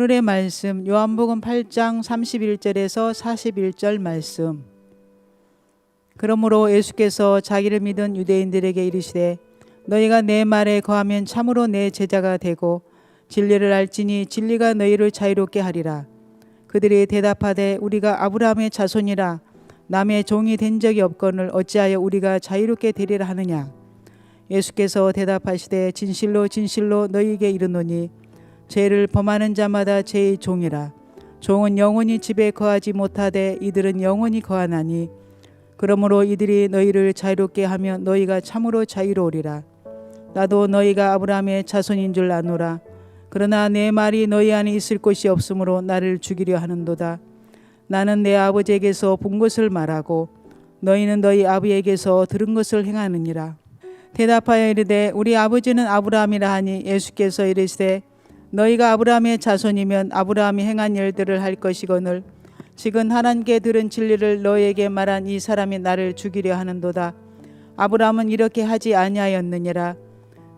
오늘의 말씀 요한복음 8장 31절에서 41절 말씀. 그러므로 예수께서 자기를 믿은 유대인들에게 이르시되 너희가 내 말에 거하면 참으로 내 제자가 되고 진리를 알지니 진리가 너희를 자유롭게 하리라. 그들이 대답하되 우리가 아브라함의 자손이라 남의 종이 된 적이 없거늘 어찌하여 우리가 자유롭게 되리라 하느냐. 예수께서 대답하시되 진실로 진실로 너희에게 이르노니 죄를 범하는 자마다 죄의 종이라. 종은 영원히 집에 거하지 못하되 이들은 영원히 거하나니 그러므로 이들이 너희를 자유롭게 하면 너희가 참으로 자유로우리라. 나도 너희가 아브라함의 자손인 줄 아노라. 그러나 내 말이 너희 안에 있을 곳이 없으므로 나를 죽이려 하는도다. 나는 내 아버지에게서 본 것을 말하고 너희는 너희 아버지에게서 들은 것을 행하느니라. 대답하여 이르되 우리 아버지는 아브라함이라 하니 예수께서 이르시되 너희가 아브라함의 자손이면 아브라함이 행한 일들을 할 것이거늘 지금 하나님께 들은 진리를 너희에게 말한 이 사람이 나를 죽이려 하는도다. 아브라함은 이렇게 하지 아니하였느니라.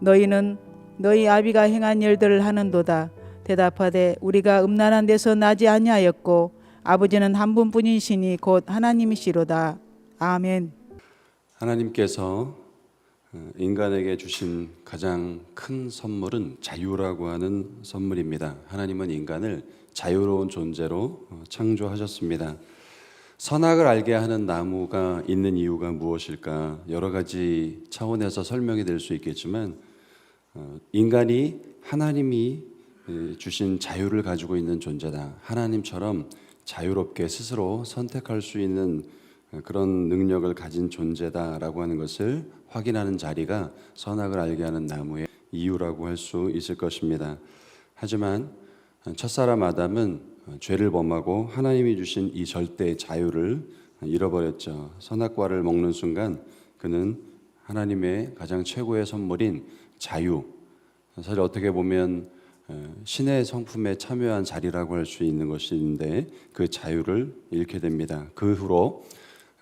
너희는 너희 아비가 행한 일들을 하는도다. 대답하되 우리가 음란한 데서 나지 아니하였고 아버지는 한 분뿐이시니 곧 하나님이시로다. 아멘. 하나님께서 어, 인간에게 주신 가장 큰 선물은 자유라고 하는 선물입니다. 하나님은 인간을 자유로운 존재로 어, 창조하셨습니다. 선악을 알게 하는 나무가 있는 이유가 무엇일까? 여러 가지 차원에서 설명이 될 수 있겠지만 어, 인간이 하나님이 에, 주신 자유를 가지고 있는 존재다. 하나님처럼 자유롭게 스스로 선택할 수 있는 어, 그런 능력을 가진 존재다라고 하는 것을 확인하는 자리가 선악을 알게 하는 나무의 이유라고 할 수 있을 것입니다. 하지만 첫사람 아담은 죄를 범하고 하나님이 주신 이 절대의 자유를 잃어버렸죠. 선악과를 먹는 순간 그는 하나님의 가장 최고의 선물인 자유. 사실 어떻게 보면 어, 신의 성품에 참여한 자리라고 할 수 있는 것인데 그 자유를 잃게 됩니다. 그 후로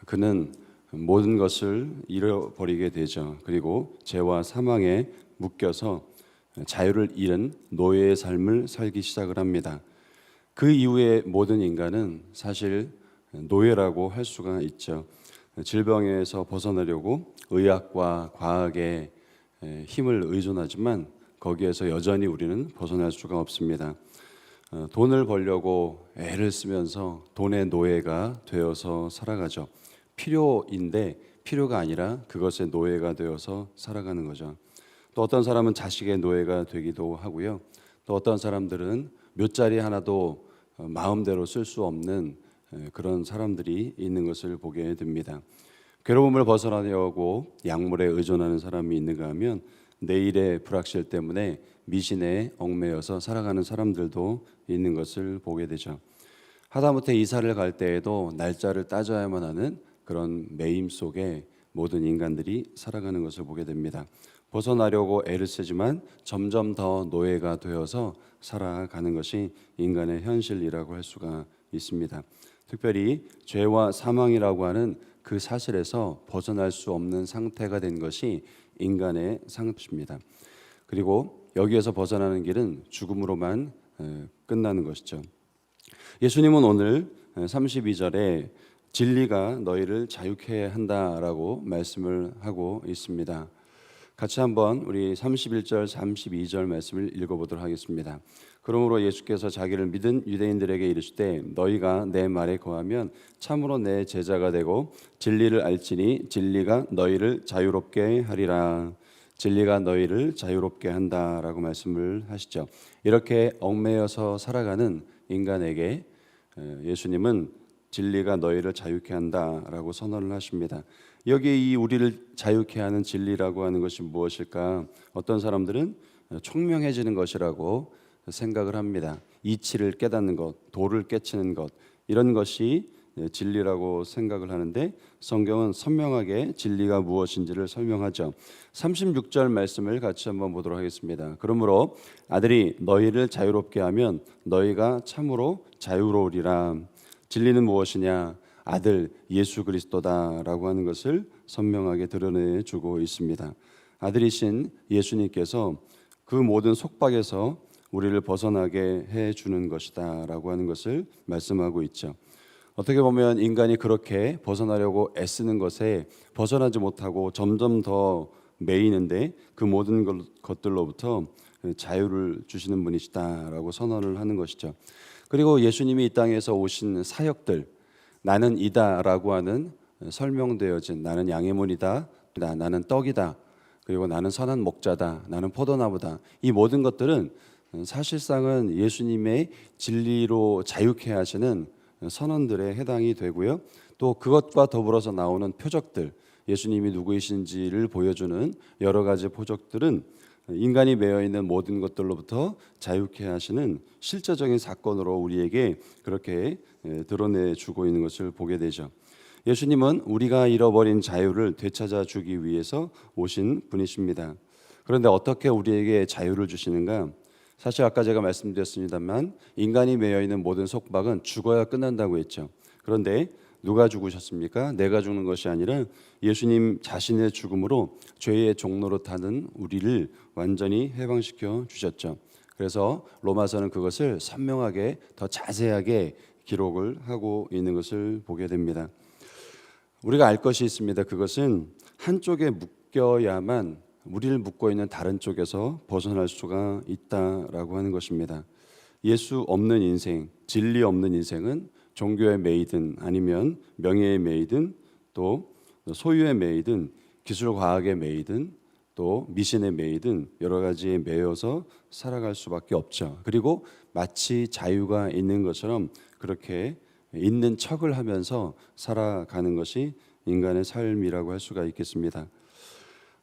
그는 모든 것을 잃어버리게 되죠. 그리고 죄와 사망에 묶여서 자유를 잃은 노예의 삶을 살기 시작을 합니다. 그 이후에 모든 인간은 사실 노예라고 할 수가 있죠. 질병에서 벗어나려고 의학과 과학의 힘을 의존하지만 거기에서 여전히 우리는 벗어날 수가 없습니다. 어, 돈을 벌려고 애를 쓰면서 돈의 노예가 되어서 살아가죠. 필요인데 필요가 아니라 그것의 노예가 되어서 살아가는 거죠. 또 어떤 사람은 자식의 노예가 되기도 하고요. 또 어떤 사람들은 묘자리 하나도 어, 마음대로 쓸 수 없는 에, 그런 사람들이 있는 것을 보게 됩니다. 괴로움을 벗어나려고 약물에 의존하는 사람이 있는가 하면 내일의 불확실 때문에 미신에 얽매여서 살아가는 사람들도 있는 것을 보게 되죠. 하다못해 이사를 갈 때에도 날짜를 따져야만 하는 그런 매임 속에 모든 인간들이 살아가는 것을 보게 됩니다. 벗어나려고 애를 쓰지만 점점 더 노예가 되어서 살아가는 것이 인간의 현실이라고 할 수가 있습니다. 특별히 죄와 사망이라고 하는 그 사실에서 벗어날 수 없는 상태가 된 것이 인간의 상태입니다. 그리고 여기에서 벗어나는 길은 죽음으로만 에, 끝나는 것이죠. 예수님은 오늘 32절에 진리가 너희를 자유케 한다라고 말씀을 하고 있습니다. 같이 한번 우리 31절, 32절 말씀을 읽어 보도록 하겠습니다. 그러므로 예수께서 자기를 믿은 유대인들에게 이르시되 너희가 내 말에 거하면 참으로 내 제자가 되고 진리를 알지니 진리가 너희를 자유롭게 하리라. 진리가 너희를 자유롭게 한다라고 말씀을 하시죠. 이렇게 얽매여서 살아가는 인간에게 예수님은 진리가 너희를 자유케 한다라고 선언을 하십니다. 여기 이 우리를 자유케 하는 진리라고 하는 것이 무엇일까? 어떤 사람들은 총명해지는 것이라고 생각을 합니다. 이치를 깨닫는 것, 도를 깨치는 것 이런 것이 진리라고 생각을 하는데 성경은 선명하게 진리가 무엇인지를 설명하죠. 36절 말씀을 같이 한번 보도록 하겠습니다. 그러므로 아들이 너희를 자유롭게 하면 너희가 참으로 자유로우리라. 진리는 무엇이냐? 아들 예수 그리스도다라고 하는 것을 선명하게 드러내 주고 있습니다. 아들이신 예수님께서 그 모든 속박에서 우리를 벗어나게 해 주는 것이다라고 하는 것을 말씀하고 있죠. 어떻게 보면 인간이 그렇게 벗어나려고 애쓰는 것에 벗어나지 못하고 점점 더 매이는데 그 모든 것- 것들로부터 자유를 주시는 분이시다라고 선언을 하는 것이죠. 그리고 예수님이 이 땅에서 오신 사역들 나는 이다라고 하는 설명되어진 나는 양의 문이다, 나는 떡이다, 그리고 나는 선한 목자다, 나는 포도나무다. 이 모든 것들은 사실상은 예수님의 진리로 자유케 하시는 선언들에 해당이 되고요. 또 그것과 더불어서 나오는 표적들, 예수님이 누구이신지를 보여주는 여러 가지 표적들은 인간이 매여 있는 모든 것들로부터 자유케 하시는 실제적인 사건으로 우리에게 그렇게 예, 드러내 주고 있는 것을 보게 되죠. 예수님은 우리가 잃어버린 자유를 되찾아 주기 위해서 오신 분이십니다. 그런데 어떻게 우리에게 자유를 주시는가? 사실 아까 제가 말씀드렸습니다만 인간이 매여 있는 모든 속박은 죽어야 끝난다고 했죠. 그런데 누가 죽으셨습니까? 내가 죽는 것이 아니라 예수님 자신의 죽음으로 죄의 종로로 타는 우리를 완전히 해방시켜 주셨죠. 그래서 로마서는 그것을 선명하게 더 자세하게 기록을 하고 있는 것을 보게 됩니다. 우리가 알 것이 있습니다. 그것은 한쪽에 묶여야만 우리를 묶고 있는 다른 쪽에서 벗어날 수가 있다라고 하는 것입니다. 예수 없는 인생, 진리 없는 인생은 종교에 매이든 아니면 명예에 매이든 또 소유에 매이든 기술 과학에 매이든 또 미신에 매이든 여러 가지에 매여서 살아갈 수밖에 없죠. 그리고 마치 자유가 있는 것처럼 그렇게 있는 척을 하면서 살아가는 것이 인간의 삶이라고 할 수가 있겠습니다.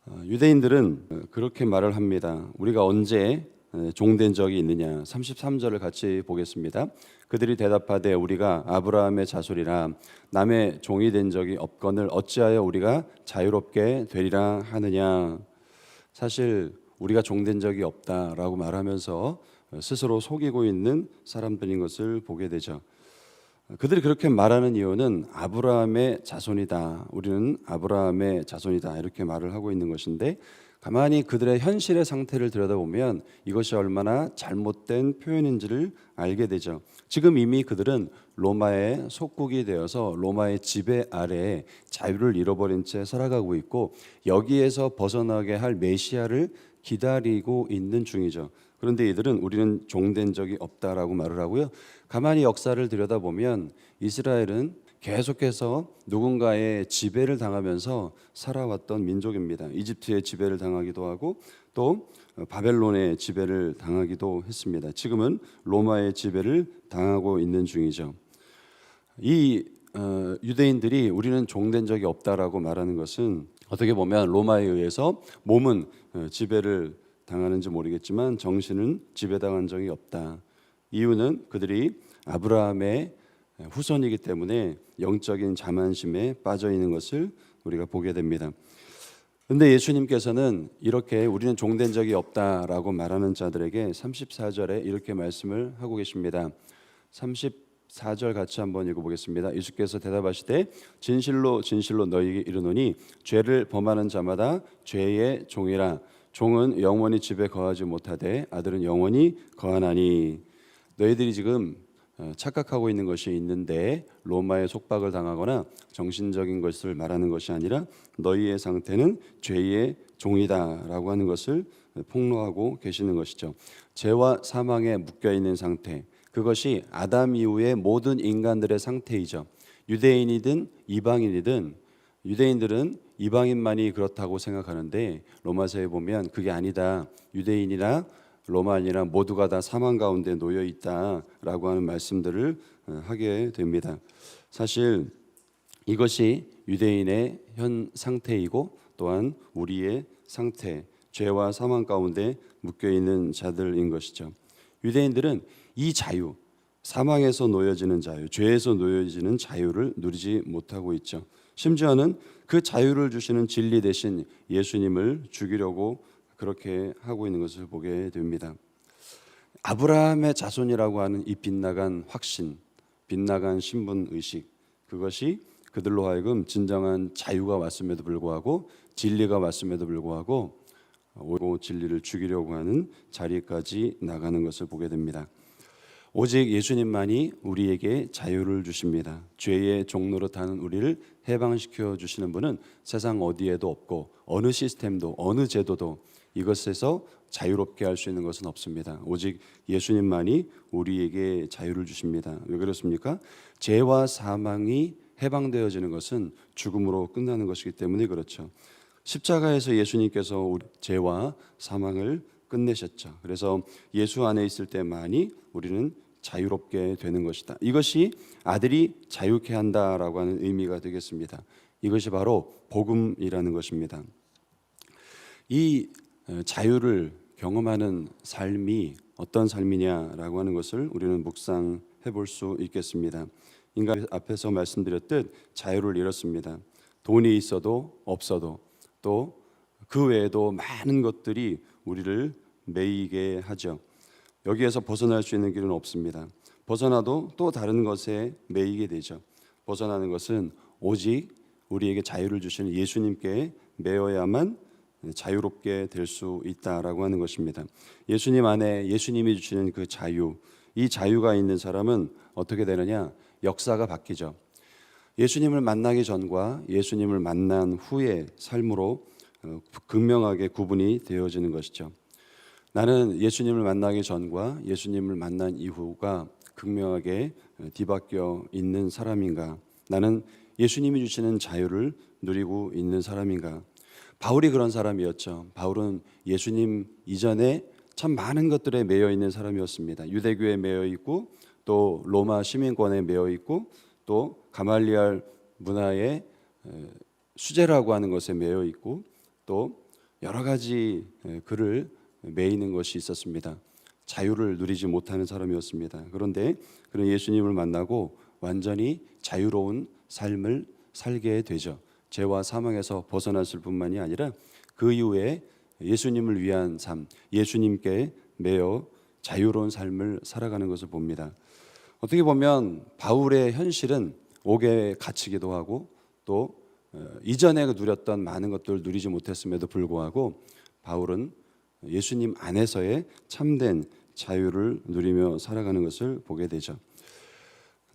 어, 유대인들은 어, 그렇게 말을 합니다. 우리가 언제 에, 종된 적이 있느냐? 33절을 같이 보겠습니다. 그들이 대답하되 우리가 아브라함의 자손이라 남의 종이 된 적이 없거늘 어찌하여 우리가 자유롭게 되리라 하느냐? 사실 우리가 종된 적이 없다라고 말하면서 스스로 속이고 있는 사람들인 것을 보게 되죠. 그들이 그렇게 말하는 이유는 아브라함의 자손이다. 우리는 아브라함의 자손이다. 이렇게 말을 하고 있는 것인데 가만히 그들의 현실의 상태를 들여다보면 이것이 얼마나 잘못된 표현인지를 알게 되죠. 지금 이미 그들은 로마의 속국이 되어서 로마의 지배 아래에 자유를 잃어버린 채 살아가고 있고 여기에서 벗어나게 할 메시아를 기다리고 있는 중이죠. 그런데 이들은 우리는 종된 적이 없다라고 말을 하고요. 가만히 역사를 들여다보면 이스라엘은 계속해서 누군가의 지배를 당하면서 살아왔던 민족입니다. 이집트의 지배를 당하기도 하고 또 바벨론의 지배를 당하기도 했습니다. 지금은 로마의 지배를 당하고 있는 중이죠. 이 어, 유대인들이 우리는 종된 적이 없다라고 말하는 것은 어떻게 보면 로마에 의해서 몸은 어, 지배를 당하는지 모르겠지만 정신은 지배당한 적이 없다. 이유는 그들이 아브라함의 후손이기 때문에 영적인 자만심에 빠져 있는 것을 우리가 보게 됩니다. 근데 예수님께서는 이렇게 우리는 종된 적이 없다라고 말하는 자들에게 34절에 이렇게 말씀을 하고 계십니다. 34절 같이 한번 읽어보겠습니다. 예수께서 대답하시되 진실로 진실로 너희에게 이르노니 죄를 범하는 자마다 죄의 종이라 종은 영원히 집에 거하지 못하되 아들은 영원히 거하나니 너희들이 지금 어, 착각하고 있는 것이 있는데 로마의 속박을 당하거나 정신적인 것을 말하는 것이 아니라 너희의 상태는 죄의 종이다라고 하는 것을 폭로하고 계시는 것이죠. 죄와 사망에 묶여 있는 상태. 그것이 아담 이후의 모든 인간들의 상태이죠. 유대인이든 이방인이든 유대인들은 이방인만이 그렇다고 생각하는데 로마서에 보면 그게 아니다. 유대인이나 로마 인이나 모두가 다 사망 가운데 놓여 있다라고 하는 말씀들을 어, 하게 됩니다. 사실 이것이 유대인의 현 상태이고 또한 우리의 상태, 죄와 사망 가운데 묶여 있는 자들인 것이죠. 유대인들은 이 자유, 사망에서 놓여지는 자유, 죄에서 놓여지는 자유를 누리지 못하고 있죠. 심지어는 그 자유를 주시는 진리 대신 예수님을 죽이려고 그렇게 하고 있는 것을 보게 됩니다. 아브라함의 자손이라고 하는 이 빗나간 확신, 빗나간 신분 의식 그것이 그들로 하여금 진정한 자유가 왔음에도 불구하고 진리가 왔음에도 불구하고 오고 진리를 죽이려고 하는 자리까지 나가는 것을 보게 됩니다. 오직 예수님만이 우리에게 자유를 주십니다. 죄의 타는 우리를 해방시켜 주시는 분은 세상 어디에도 없고 어느 시스템도 어느 제도도 이것에서 자유롭게 할 수 있는 것은 없습니다. 오직 예수님만이 우리에게 자유를 주십니다. 왜 그렇습니까? 죄와 사망이 해방되어지는 것은 죽음으로 끝나는 것이기 때문에 그렇죠. 십자가에서 예수님께서 죄와 사망을 끝내셨죠. 그래서 예수 안에 있을 때만이 우리는 자유롭게 되는 것이다. 이것이 아들이 자유케 한다라고 하는 의미가 되겠습니다. 이것이 바로 복음이라는 것입니다. 이 어, 자유를 경험하는 삶이 어떤 삶이냐라고 하는 것을 우리는 묵상해 볼 수 있겠습니다. 인간 앞에서 말씀드렸듯 자유를 잃었습니다. 돈이 있어도 없어도 또 그 외에도 많은 것들이 우리를 매이게 하죠. 여기에서 벗어날 수 있는 길은 없습니다. 벗어나도 또 다른 것에 매이게 되죠. 벗어나는 것은 오직 우리에게 자유를 주시는 예수님께 매어야만 자유롭게 될 수 있다라고 하는 것입니다. 예수님 안에 예수님이 주시는 그 자유, 이 자유가 있는 사람은 어떻게 되느냐? 역사가 바뀌죠. 예수님을 만나기 전과 예수님을 만난 후의 삶으로 어, 극명하게 구분이 되어지는 것이죠. 나는 예수님을 만나기 전과 예수님을 만난 이후가 극명하게 뒤바뀌어 있는 사람인가? 나는 예수님이 주시는 자유를 누리고 있는 사람인가? 바울이 그런 사람이었죠. 바울은 예수님 이전에 참 많은 것들에 매여 있는 사람이었습니다. 유대교에 매여 있고 또 로마 시민권에 매여 있고 또 가말리알 문화의 에, 수제라고 하는 것에 매여 있고 또 여러 가지 에, 글을 매이는 것이 있었습니다. 자유를 누리지 못하는 사람이었습니다. 그런데 그런 예수님을 만나고 완전히 자유로운 삶을 살게 되죠. 죄와 사망에서 벗어났을 뿐만이 아니라 그 이후에 예수님을 위한 삶, 예수님께 매어 자유로운 삶을 살아가는 것을 봅니다. 어떻게 보면 바울의 현실은 옥에 갇히기도 하고 또 어, 이전에 누렸던 많은 것들을 누리지 못했음에도 불구하고 바울은 예수님 안에서의 참된 자유를 누리며 살아가는 것을 보게 되죠.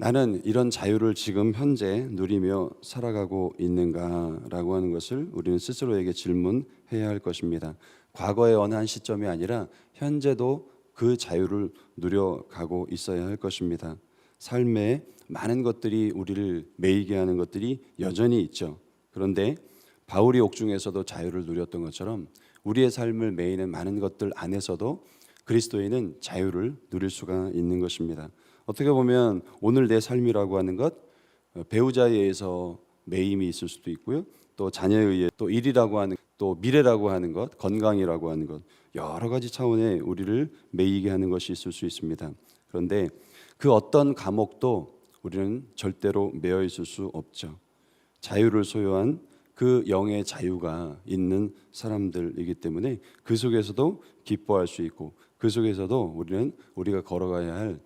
나는 이런 자유를 지금 현재 누리며 살아가고 있는가라고 하는 것을 우리는 스스로에게 질문해야 할 것입니다. 과거의 어느 한 시점이 아니라 현재도 그 자유를 누려가고 있어야 할 것입니다. 삶에 많은 것들이 우리를 매이게 하는 것들이 여전히 있죠. 그런데 바울이 옥중에서도 자유를 누렸던 것처럼 우리의 삶을 매이는 많은 것들 안에서도 그리스도인은 자유를 누릴 수가 있는 것입니다. 어떻게 보면 오늘 내 삶이라고 하는 것 어, 배우자에 의해서 매임이 있을 수도 있고요. 또 자녀에 의해 또 일이라고 하는 또 미래라고 하는 것, 건강이라고 하는 것 여러 가지 차원의 우리를 매이게 하는 것이 있을 수 있습니다. 그런데 그 어떤 감옥도 우리는 절대로 매여 있을 수 없죠. 자유를 소유한 그 영의 자유가 있는 사람들이기 때문에 그 속에서도 기뻐할 수 있고 그 속에서도 우리는 우리가 걸어가야 할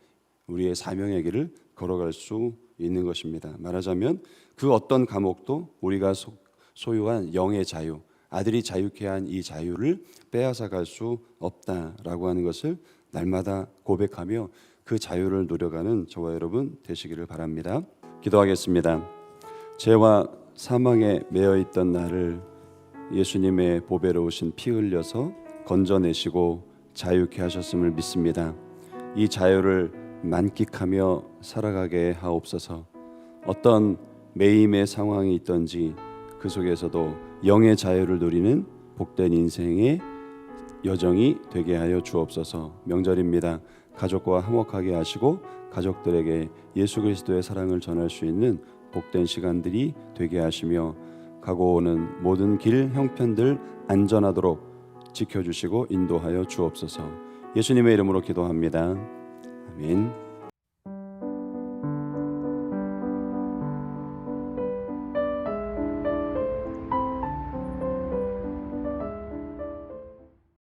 우리의 사명의 길을 걸어갈 수 있는 것입니다. 말하자면 그 어떤 감옥도 우리가 소- 소유한 영의 자유, 아들이 자유케 한 이 자유를 빼앗아 갈 수 없다라고 하는 것을 날마다 고백하며 그 자유를 누려가는 저와 여러분 되시기를 바랍니다. 기도하겠습니다. 죄와 사망에 매여 있던 나를 예수님의 보배로 오신 피 흘려서 건져내시고 자유케 하셨음을 믿습니다. 이 자유를 만끽하며 살아가게 하옵소서. 어떤 매임의 상황이 있던지 그 속에서도 영의 자유를 누리는 복된 인생의 여정이 되게 하여 주옵소서. 명절입니다. 가족과 화목하게 하시고 가족들에게 예수 그리스도의 사랑을 전할 수 있는 복된 시간들이 되게 하시며 가고 오는 모든 길 형편들 안전하도록 지켜주시고 인도하여 주옵소서. 예수님의 이름으로 기도합니다. 아멘.